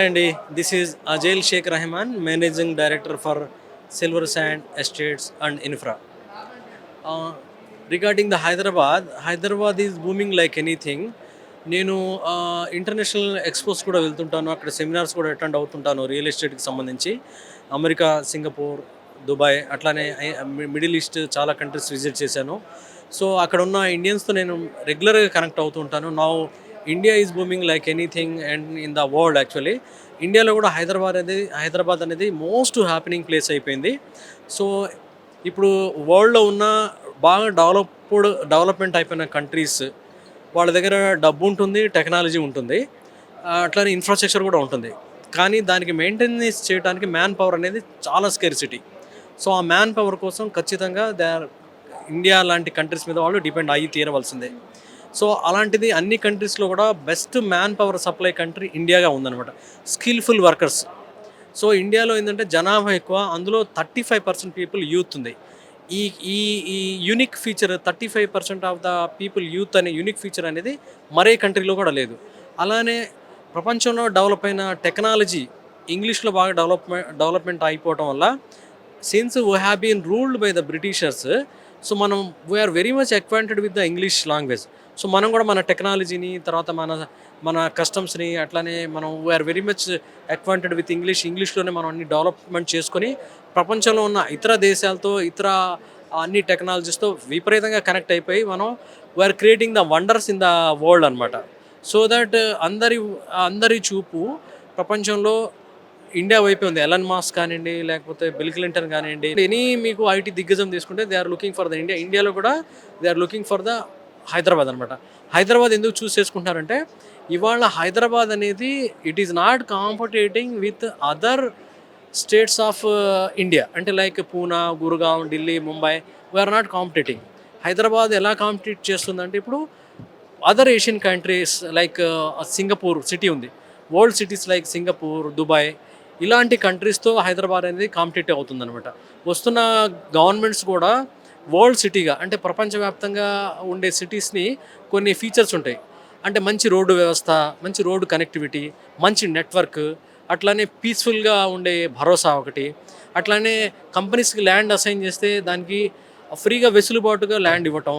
Hi అండి this is Ajail Shaik Rehman managing director for silver sand estates and infra regarding the Hyderabad Hyderabad is booming like anything నేను uh, international expos కూడా వెళ్తుంటాను. అక్కడ seminars కూడా attend అవుతుంటాను real ఎస్టేట్కి సంబంధించి. America Singapore Dubai అట్లానే middle east చాలా countries visit చేశాను. సో అక్కడ ఉన్న ఇండియన్స్తో నేను రెగ్యులర్గా కనెక్ట్ అవుతుంటాను నా India is booming like anything and in the world actually ఇండియాలో కూడా హైదరాబాద్ అనేది హైదరాబాద్ అనేది మోస్ట్ హ్యాపెనింగ్ ప్లేస్ అయిపోయింది. సో ఇప్పుడు వరల్డ్లో ఉన్న బాగా డెవలప్డ్ డెవలప్మెంట్ అయిపోయిన కంట్రీస్ వాళ్ళ దగ్గర డబ్బు ఉంటుంది టెక్నాలజీ ఉంటుంది. అట్లానే ఇన్ఫ్రాస్ట్రక్చర్ కూడా ఉంటుంది. కానీ దానికి మెయింటెనెన్స్ చేయడానికి మ్యాన్ పవర్ అనేది చాలా స్కెర్సిటీ సో ఆ మ్యాన్ పవర్ కోసం ఖచ్చితంగా దే ఇండియా లాంటి కంట్రీస్ మీద వాళ్ళు డిపెండ్ అయ్యి తీరవలసిందే. సో అలాంటిది అన్ని కంట్రీస్లో కూడా best man power supply country ఇండియాగా ఉందన్నమాట. స్కిల్ఫుల్ వర్కర్స్ సో ఇండియాలో ఏంటంటే జనాభా ఎక్కువ అందులో thirty five percent people youth ఉంది. ఈ ఈ ఈ unique feature thirty five percent of the people youth అనే యూనిక్ ఫీచర్ అనేది మరే కంట్రీలో కూడా లేదు. అలానే ప్రపంచంలో డెవలప్ అయిన టెక్నాలజీ ఇంగ్లీష్లో బాగా డెవలప్మెంట్ డెవలప్మెంట్ అయిపోవటం వల్ల since we have been ruled by the Britishers so మనం we are very much acquainted with the English language so మనం కూడా మన టెక్నాలజీని తర్వాత మన మన కస్టమ్స్ని అట్లానే మనం we are very much acquainted with English ఇంగ్లీష్లోనే మనం అన్ని డెవలప్మెంట్ చేసుకొని ప్రపంచంలో ఉన్న ఇతర దేశాలతో ఇతర అన్ని టెక్నాలజీస్తో విపరీతంగా కనెక్ట్ అయిపోయి మనం we are creating the wonders in the world అనమాట సో దట్ అందరి అందరి చూపు ప్రపంచంలో ఇండియా వైపే ఉంది. ఎలన్ మాస్క్ కానివ్వండి లేకపోతే బిల్ క్లింటన్ కానివ్వండి ఎనీ మీకు ఐటీ దిగ్గజం తీసుకుంటే they are looking for the India ఇండియాలో కూడా they are looking for the Hyderabad అనమాట హైదరాబాద్ ఎందుకు చూస్ చేసుకుంటున్నారంటే ఇవాళ హైదరాబాద్ అనేది it is not competing with other states of India అంటే like Poona Gurgaon Delhi Mumbai we are not competing Hyderabad ఎలా compete చేస్తుందంటే ఇప్పుడు other Asian countries like Singapore city ఉంది. World cities like Singapore Dubai ఇలాంటి కంట్రీస్తో హైదరాబాద్ అనేది competitive అవుతుందన్నమాట. వస్తున్న governments కూడా వరల్డ్ సిటీగా అంటే ప్రపంచవ్యాప్తంగా ఉండే సిటీస్ని కొన్ని ఫీచర్స్ ఉంటాయి. అంటే మంచి రోడ్డు వ్యవస్థ మంచి రోడ్డు కనెక్టివిటీ మంచి నెట్వర్క్ అట్లానే పీస్ఫుల్గా ఉండే భరోసా ఒకటి. అట్లానే కంపెనీస్కి ల్యాండ్ అసైన్ చేస్తే దానికి ఫ్రీగా వెసులుబాటుగా ల్యాండ్ ఇవ్వటం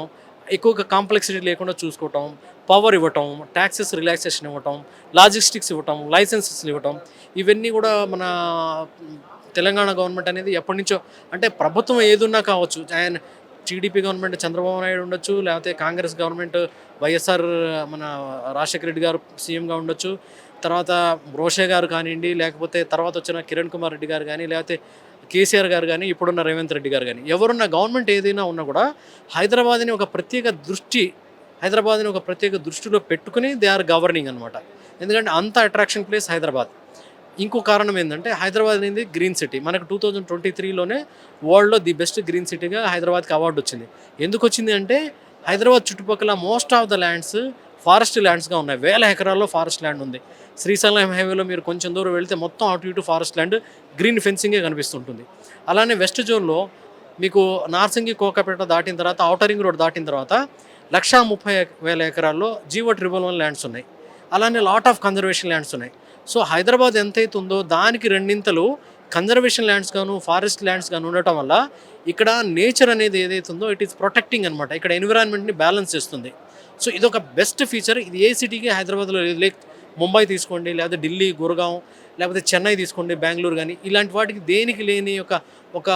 ఎక్కువగా కాంప్లెక్సిటీ లేకుండా చూసుకోవటం పవర్ ఇవ్వటం ట్యాక్సెస్ రిలాక్సేషన్ ఇవ్వటం లాజిస్టిక్స్ ఇవ్వటం లైసెన్సెస్ ఇవ్వటం ఇవన్నీ కూడా మన తెలంగాణ గవర్నమెంట్ అనేది ఎప్పటి నుంచో అంటే ప్రభుత్వం ఏదున్నా కావచ్చు ఆయన టీడీపీ గవర్నమెంట్ చంద్రబాబు నాయుడు ఉండొచ్చు లేకపోతే కాంగ్రెస్ గవర్నమెంట్ వైఎస్ఆర్ మన రాజశేఖర రెడ్డి గారు సీఎంగా ఉండొచ్చు. తర్వాత రోషే గారు కానివ్వండి లేకపోతే తర్వాత వచ్చిన కిరణ్ కుమార్ రెడ్డి గారు కానీ లేకపోతే కేసీఆర్ గారు కానీ ఇప్పుడున్న రేవంత్ రెడ్డి గారు కానీ ఎవరున్న గవర్నమెంట్ ఏదైనా ఉన్నా కూడా హైదరాబాద్ని ఒక ప్రత్యేక దృష్టి హైదరాబాద్ని ఒక ప్రత్యేక దృష్టిలో పెట్టుకుని దే ఆర్ గవర్నింగ్ అనమాట ఎందుకంటే అంత అట్రాక్షన్ ప్లేస్ హైదరాబాద్. ఇంకో కారణం ఏంటంటే హైదరాబాద్ అనేది గ్రీన్ సిటీ. మనకు టూ థౌజండ్ ట్వంటీ త్రీలోనే వరల్డ్లో ది బెస్ట్ గ్రీన్ సిటీగా హైదరాబాద్కి అవార్డు వచ్చింది. ఎందుకు వచ్చింది అంటే హైదరాబాద్ చుట్టుపక్కల most of the lands forest ల్యాండ్స్గా ఉన్నాయి. వేల ఎకరాల్లో ఫారెస్ట్ ల్యాండ్ ఉంది. శ్రీశైలం హైవేలో మీరు కొంచెం దూరం వెళ్తే మొత్తం అటు ఇటు ఫారెస్ట్ ల్యాండ్ గ్రీన్ ఫెన్సింగే కనిపిస్తుంటుంది. అలానే వెస్ట్ జోన్లో మీకు నార్సింగి కోకాపేట దాటిన తర్వాత ఔటరింగ్ రోడ్ దాటిన తర్వాత లక్షా ముప్పై వేల ఎకరాల్లో జీవో ట్రిబుల్ వన్ ల్యాండ్స్ ఉన్నాయి. అలానే లాట్ ఆఫ్ కన్జర్వేషన్ ల్యాండ్స్ ఉన్నాయి. సో హైదరాబాద్ ఎంతైతే ఉందో దానికి రెండింతలు కన్జర్వేషన్ ల్యాండ్స్ గాను ఫారెస్ట్ ల్యాండ్స్ గాను ఉండటం వల్ల ఇక్కడ నేచర్ అనేది ఏదైతే ఉందో ఇట్ ఈస్ ప్రొటెక్టింగ్ అనమాట ఇక్కడ ఎన్విరాన్మెంట్ని బ్యాలెన్స్ చేస్తుంది. సో ఇది ఒక బెస్ట్ ఫీచర్. ఇది ఏ సిటీకి హైదరాబాద్లో లేదు. లైక్ ముంబై తీసుకోండి లేకపోతే ఢిల్లీ గురగాం లేకపోతే చెన్నై తీసుకోండి బెంగళూరు కానీ ఇలాంటి వాటికి దేనికి లేని ఒక ఒక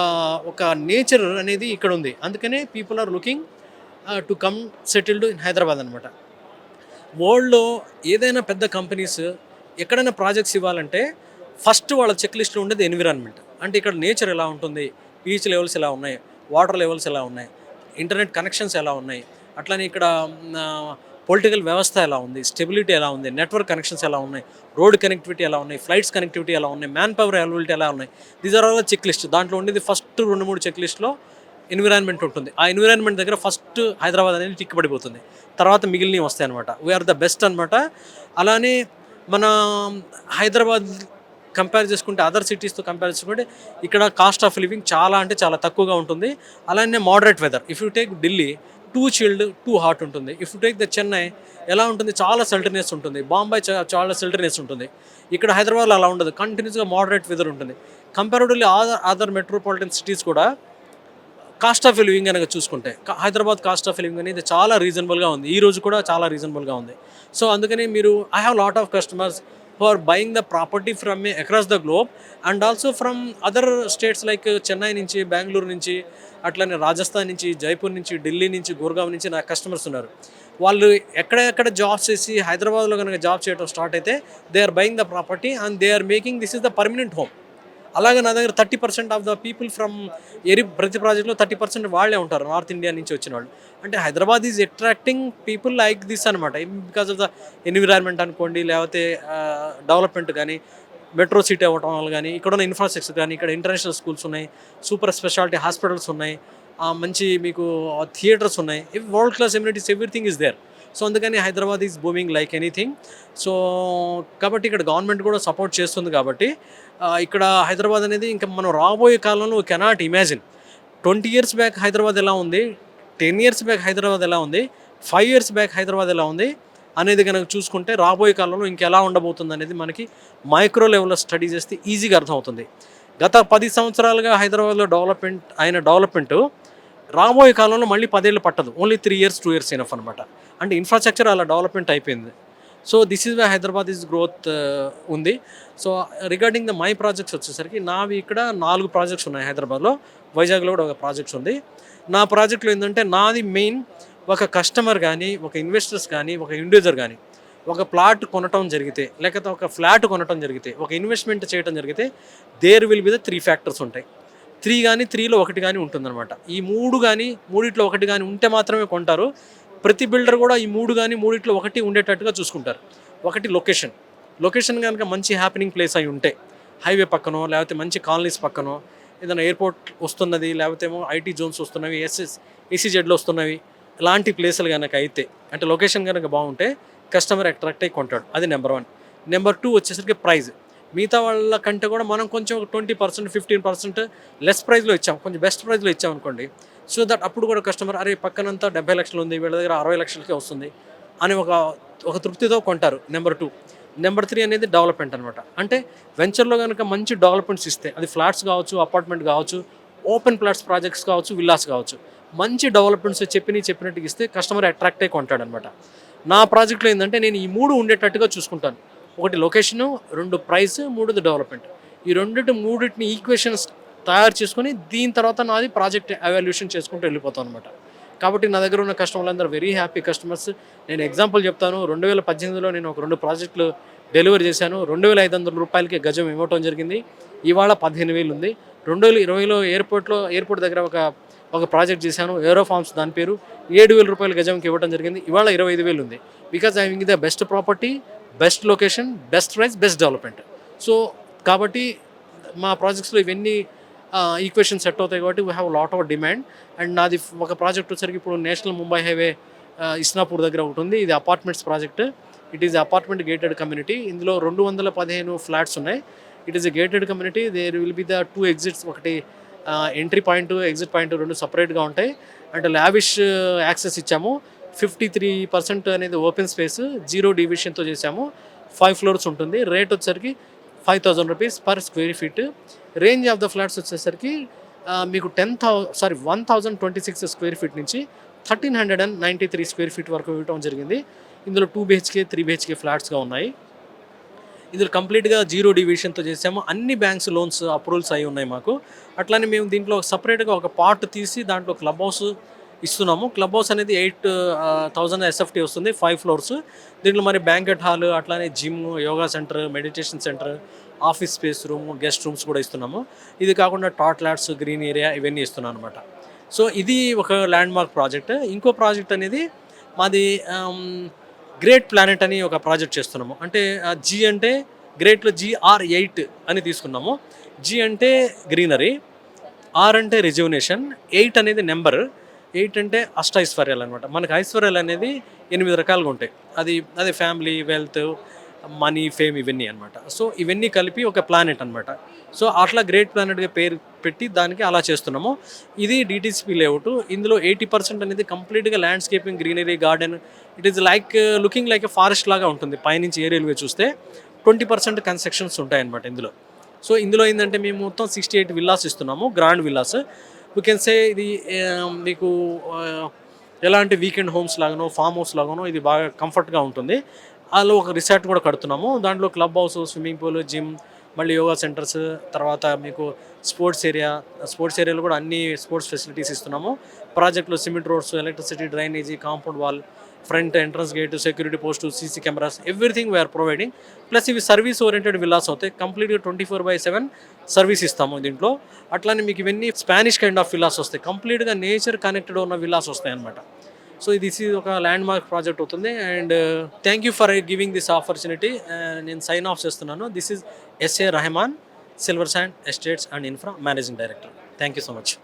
ఒక నేచర్ అనేది ఇక్కడ ఉంది. అందుకనే people are looking to come settled in Hyderabad అనమాట వరల్డ్లో ఏదైనా పెద్ద కంపెనీస్ ఎక్కడైనా ప్రాజెక్ట్స్ ఇవ్వాలంటే ఫస్ట్ వాళ్ళ చెక్ లిస్ట్లో ఉండేది ఎన్విరాన్మెంట్. అంటే ఇక్కడ నేచర్ ఎలా ఉంటుంది పీచ్ లెవెల్స్ ఎలా ఉన్నాయి వాటర్ లెవెల్స్ ఎలా ఉన్నాయి ఇంటర్నెట్ కనెక్షన్స్ ఎలా ఉన్నాయి అట్లనే ఇక్కడ పొలిటికల్ వ్యవస్థ ఎలా ఉంది స్టెబిలిటీ ఎలా ఉంది నెట్వర్క్ కనెక్షన్స్ ఎలా ఉన్నాయి రోడ్ కనెక్టివిటీ ఎలా ఉన్నాయి ఫ్లైట్స్ కనెక్టివిటీ ఎలా ఉన్నాయి మ్యాన్ పవర్ అవైలబిలిటీ ఎలా ఉన్నాయి these are all check list దాంట్లో ఉండేది ఫస్ట్ రెండు మూడు చెక్ లిస్ట్లో ఎన్విరాన్మెంట్ ఉంటుంది. ఆ ఎన్విరాన్మెంట్ దగ్గర ఫస్ట్ హైదరాబాద్ అనేది టిక్ పడిపోతుంది తర్వాత మిగిలినవి వస్తాయి అనమాట వీఆర్ ద బెస్ట్ అనమాట అలానే మన హైదరాబాద్ కంపేర్ చేసుకుంటే అదర్ సిటీస్తో కంపేర్ చేసుకుంటే ఇక్కడ కాస్ట్ ఆఫ్ లివింగ్ చాలా అంటే చాలా తక్కువగా ఉంటుంది. అలానే moderate weather if you take Delhi too chilled too hot ఉంటుంది. If you take the Chennai ఎలా ఉంటుంది? చాలా సెల్టర్నెస్ ఉంటుంది. బాంబే చాలా సెల్టర్నెస్ ఉంటుంది. ఇక్కడ హైదరాబాద్లో అలా ఉండదు. కంటిన్యూస్గా మోడరేట్ వెదర్ ఉంటుంది. Comparatively other other metropolitan cities కూడా కాస్ట్ ఆఫ్ లివింగ్ కనుక చూసుకుంటే హైదరాబాద్ కాస్ట్ ఆఫ్ లివింగ్ అనేది చాలా రీజనబుల్గా ఉంది. ఈ రోజు కూడా చాలా రీజనబుల్గా ఉంది. సో అందుకని మీరు I have lot of customers who buying the property from me across the globe and also from other states like Chennai నుంచి బెంగళూరు నుంచి అట్లనే రాజస్థాన్ నుంచి జైపూర్ నుంచి ఢిల్లీ నుంచి గుర్గావ్ నుంచి నా కస్టమర్స్ ఉన్నారు. వాళ్ళు ఎక్కడెక్కడ జాబ్ చేసి హైదరాబాద్లో కనుక జాబ్ చేయడం స్టార్ట్ అయితే they are buying the property and they are making this is the permanent home అలాగే నా దగ్గర thirty percent of the people from every ప్రతి ప్రాజెక్ట్లో థర్టీ పర్సెంట్ వాళ్ళే ఉంటారు నార్త్ ఇండియా నుంచి వచ్చిన వాళ్ళు. అంటే Hyderabad is attracting people like this అనమాట బికాస్ ఆఫ్ ద ఎన్విరాన్మెంట్ అనుకోండి లేకపోతే డెవలప్మెంట్ కానీ మెట్రో సిటీ అవ్వటం వల్ల కానీ ఇక్కడ ఉన్న ఇన్ఫ్రాస్ట్రక్చర్ కానీ ఇక్కడ ఇంటర్నేషనల్ స్కూల్స్ ఉన్నాయి సూపర్ స్పెషాలిటీ హాస్పిటల్స్ ఉన్నాయి మంచి మీకు థియేటర్స్ ఉన్నాయి world class amenities everything is there so అందుకని Hyderabad is booming like anything so కాబట్టి ఇక్కడ గవర్నమెంట్ కూడా సపోర్ట్ చేస్తుంది కాబట్టి ఇక్కడ హైదరాబాద్ అనేది ఇంకా మనం రాబోయే కాలంలో cannot imagine twenty years back Hyderabad ఎలా ఉంది? టెన్ ఇయర్స్ బ్యాక్ హైదరాబాద్ ఎలా ఉంది? ఫైవ్ ఇయర్స్ బ్యాక్ హైదరాబాద్ ఎలా ఉంది? అనేది కనుక చూసుకుంటే రాబోయే కాలంలో ఇంకెలా ఉండబోతుంది అనేది మనకి మైక్రో లెవెల్లో స్టడీ చేస్తే ఈజీగా అర్థమవుతుంది. గత పది సంవత్సరాలుగా హైదరాబాద్లో డెవలప్మెంట్ అయిన డెవలప్మెంట్ రాబోయే కాలంలో మళ్ళీ పదేళ్ళు పట్టదు. Only three years two years enough అనమాట అంటే ఇన్ఫ్రాస్ట్రక్చర్ అలా డెవలప్మెంట్ అయిపోయింది. So this is why Hyderabad is growth ఉంది. So regarding the my projects వచ్చేసరికి నావి ఇక్కడ నాలుగు ప్రాజెక్ట్స్ ఉన్నాయి హైదరాబాద్లో. వైజాగ్లో కూడా ఒక ప్రాజెక్ట్స్ ఉంది. నా ప్రాజెక్ట్లో ఏంటంటే నాది మెయిన్ ఒక కస్టమర్ కానీ ఒక ఇన్వెస్టర్స్ కానీ ఒక ఇండివిజువల్ కానీ ఒక ప్లాట్ కొనటం జరిగితే లేకపోతే ఒక ఫ్లాట్ కొనటం జరిగితే ఒక ఇన్వెస్ట్మెంట్ చేయడం జరిగితే there will be the three factors ఉంటాయి. త్రీ కానీ త్రీలో ఒకటి కానీ ఉంటుందన్నమాట. ఈ మూడు కానీ మూడిట్లో ఒకటి కానీ ఉంటే మాత్రమే కొంటారు. ప్రతి బిల్డర్ కూడా ఈ మూడు కానీ మూడిట్లో ఒకటి ఉండేటట్టుగా చూసుకుంటారు. ఒకటి లొకేషన్. లొకేషన్ కనుక మంచి హ్యాపెనింగ్ ప్లేస్ అయి ఉంటే హైవే పక్కనో లేకపోతే మంచి కాలనీస్ పక్కనో ఏదైనా ఎయిర్పోర్ట్ వస్తున్నది లేకపోతే ఏమో ఐటీ జోన్స్ వస్తున్నవి ఎస్ఎస్ ఏసీజెడ్లు వస్తున్నవి ఇలాంటి ప్లేసులు కనుక అయితే అంటే లొకేషన్ కనుక బాగుంటే కస్టమర్ అట్రాక్ట్ అయ్యి కొంటాడు. అది నెంబర్ వన్ నెంబర్ టూ వచ్చేసరికి ప్రైజ్ మిగతా వాళ్ళ కంటే కూడా మనం కొంచెం twenty percent fifteen percent less ప్రైస్లో ఇచ్చాం. కొంచెం బెస్ట్ ప్రైస్లో ఇచ్చాం అనుకోండి. సో దట్ అప్పుడు కూడా కస్టమర్ అరే పక్కనంతా డెబ్బై లక్షలు ఉంది వీళ్ళ దగ్గర అరవై లక్షలకే వస్తుంది అని ఒక ఒక తృప్తితో కొంటారు. Number two. నెంబర్ త్రీ అనేది డెవలప్మెంట్ అనమాట అంటే వెంచర్లో కనుక మంచి డెవలప్మెంట్స్ ఇస్తే అది ఫ్లాట్స్ కావచ్చు అపార్ట్మెంట్ కావచ్చు ఓపెన్ ప్లాట్స్ ప్రాజెక్ట్స్ కావచ్చు విల్లాస్ కావచ్చు మంచి డెవలప్మెంట్స్ చెప్పిన చెప్పినట్టుగా ఇస్తే కస్టమర్ అట్రాక్ట్ అయి కొంటాడనమాట నా ప్రాజెక్ట్లో ఏంటంటే నేను ఈ మూడు ఉండేటట్టుగా చూసుకుంటాను. ఒకటి లొకేషను రెండు ప్రైస్ మూడోది డెవలప్మెంట్. ఈ రెండిటి మూడింటిని ఈక్వేషన్స్ తయారు చేసుకొని దీని తర్వాత నాది ప్రాజెక్ట్ అవాల్యూషన్ చేసుకుంటూ వెళ్ళిపోతాను అనమాట కాబట్టి నా దగ్గర ఉన్న కస్టమర్లందరూ వెరీ హ్యాపీ కస్టమర్స్. నేను ఎగ్జాంపుల్ చెప్తాను. రెండు వేల పద్దెనిమిదిలో నేను ఒక రెండు ప్రాజెక్టులు డెలివరీ చేశాను. రెండు వేల ఐదు వందల రూపాయలకి గజం ఇవ్వటం జరిగింది. ఇవాళ పదిహేను వేలు ఉంది. రెండు వేల ఇరవైలో ఎయిర్పోర్ట్లో ఎయిర్పోర్ట్ దగ్గర ఒక ఒక ప్రాజెక్ట్ చేశాను. ఏరో ఫార్మ్స్ దాని పేరు. ఏడు వేల రూపాయల గజంకి ఇవ్వడం జరిగింది. ఇవాళ ఇరవై ఐదు వేలు ఉంది. Because I wing the best property best location best price best development. So కాబట్టి మా ప్రాజెక్ట్స్లో ఇవన్నీ ఈక్వేషన్ సెట్ అవుతాయి కాబట్టి we have lot of demand and నాది ఒక ప్రాజెక్ట్ వచ్చరికి ఇప్పుడు నేషనల్ ముంబై హైవే ఇస్నాపూర్ దగ్గర ఒకటి ఉంది. ఇది apartments project. It is apartment gated community ఇందులో రెండు వందల పదిహేను ఫ్లాట్స్ ఉన్నాయి. It is a gated community there will be the two exits ఒకటి ఎంట్రీ పాయింట్ ఎగ్జిట్ పాయింట్ రెండు సపరేట్గా ఉంటాయి. అండ్ లావిష్ యాక్సెస్ ఇచ్చాము. ఫిఫ్టీ త్రీ పర్సెంట్ అనేది ఓపెన్ స్పేస్ జీరో డివిషన్తో చేసాము ఫైవ్ ఫ్లోర్స్ ఉంటుంది. రేట్ వచ్చేసరికి five thousand rupees per square feet. Range of the flats వచ్చేసరికి మీకు ten thou sorry one thousand twenty six square feet నుంచి thirteen hundred and ninety three square feet వరకు ఇవ్వడం జరిగింది. ఇందులో టూ బిహెచ్కే త్రీ బిహెచ్కే ఫ్లాట్స్గా ఉన్నాయి. ఇందులో కంప్లీట్గా జీరో డివిజన్తో చేసాము అన్ని బ్యాంక్స్ లోన్స్ అప్రూవల్స్ అయి ఉన్నాయి మాకు. అట్లానే మేము దీంట్లో సపరేట్గా ఒక పార్ట్ తీసి దాంట్లో క్లబ్ హౌస్ ఇస్తున్నాము. క్లబ్ హౌస్ అనేది ఎయిట్ థౌజండ్ ఎస్ఎఫ్టీ వస్తుంది ఫైవ్ ఫ్లోర్స్. దీంట్లో మరి బ్యాంకెట్ హాల్ అట్లానే gym yoga centre meditation centre office space room guest rooms కూడా ఇస్తున్నాము. ఇది కాకుండా టాట్ ల్యాట్స్ గ్రీన్ ఏరియా ఇవన్నీ ఇస్తున్నాను అనమాట సో ఇది ఒక ల్యాండ్ మార్క్ ప్రాజెక్ట్. ఇంకో ప్రాజెక్ట్ అనేది మాది గ్రేట్ ప్లానెట్ అని ఒక ప్రాజెక్ట్ చేస్తున్నాము. అంటే జీ అంటే గ్రేట్లో జిఆర్ ఎయిట్ అని తీసుకున్నాము. జీ అంటే గ్రీనరీ ఆర్ అంటే రిజువనేషన్ ఎయిట్ అనేది నెంబర్. ఎయిట్ అంటే అష్ట ఐశ్వర్యాలు అనమాట మనకు ఐశ్వర్యాలు అనేది ఎనిమిది రకాలుగా ఉంటాయి. అది అదే ఫ్యామిలీ వెల్త్ మనీ ఫేమ్ ఇవన్నీ అనమాట సో ఇవన్నీ కలిపి ఒక ప్లానెట్ అనమాట సో అట్లా గ్రేట్ ప్లానెట్గా పేరు పెట్టి దానికి అలా చేస్తున్నాము. ఇది డిటీసీపీ లేఅవుట్. ఇందులో ఎయిటీ పర్సెంట్ అనేది కంప్లీట్గా landscaping greenery garden. It is like looking like a forest లాగా ఉంటుంది. పైనుంచి ఏరియాలుగా చూస్తే ట్వంటీ పర్సెంట్ కన్స్ట్రక్షన్స్ ఉంటాయన్నమాట ఇందులో. సో ఇందులో ఏంటంటే మేము మొత్తం సిక్స్టీ ఎయిట్ విల్లాస్ ఇస్తున్నాము. Grand villas. You can say ఇది um, మీకు uh, ఎలాంటి వీకెండ్ హోమ్స్ లాగానో ఫామ్ హౌస్ లాగానో ఇది బాగా కంఫర్ట్గా ఉంటుంది. అందులో ఒక రిసార్ట్ కూడా కడుతున్నాము. దాంట్లో club house swimming pool gym మళ్ళీ యోగా సెంటర్స్ తర్వాత మీకు స్పోర్ట్స్ ఏరియా స్పోర్ట్స్ ఏరియాలో కూడా అన్ని స్పోర్ట్స్ ఫెసిలిటీస్ ఇస్తున్నాము. ప్రాజెక్టులో cement roads electricity drainage compound wall front entrance gate security post CC cameras everything we're providing plus ఇవి సర్వీస్ ఓరియంటెడ్ విల్లాస్ అవుతాయి. కంప్లీట్గా twenty four by seven service ఇస్తాము దీంట్లో. అట్లానే మీకు ఇవన్నీ స్పానిష్ కైండ్ ఆఫ్ విల్లాస్ వస్తాయి. కంప్లీట్గా నేచర్ కనెక్టెడ్ ఉన్న విల్లాస్ వస్తాయి అనమాట సో దిస్ ఇది ఒక ల్యాండ్ మార్క్ ప్రాజెక్ట్ అవుతుంది and thank you for giving this opportunity నేను సైన్ ఆఫ్ చేస్తున్నాను. This is S A Rehman silver sand estates and infra managing director thank you so much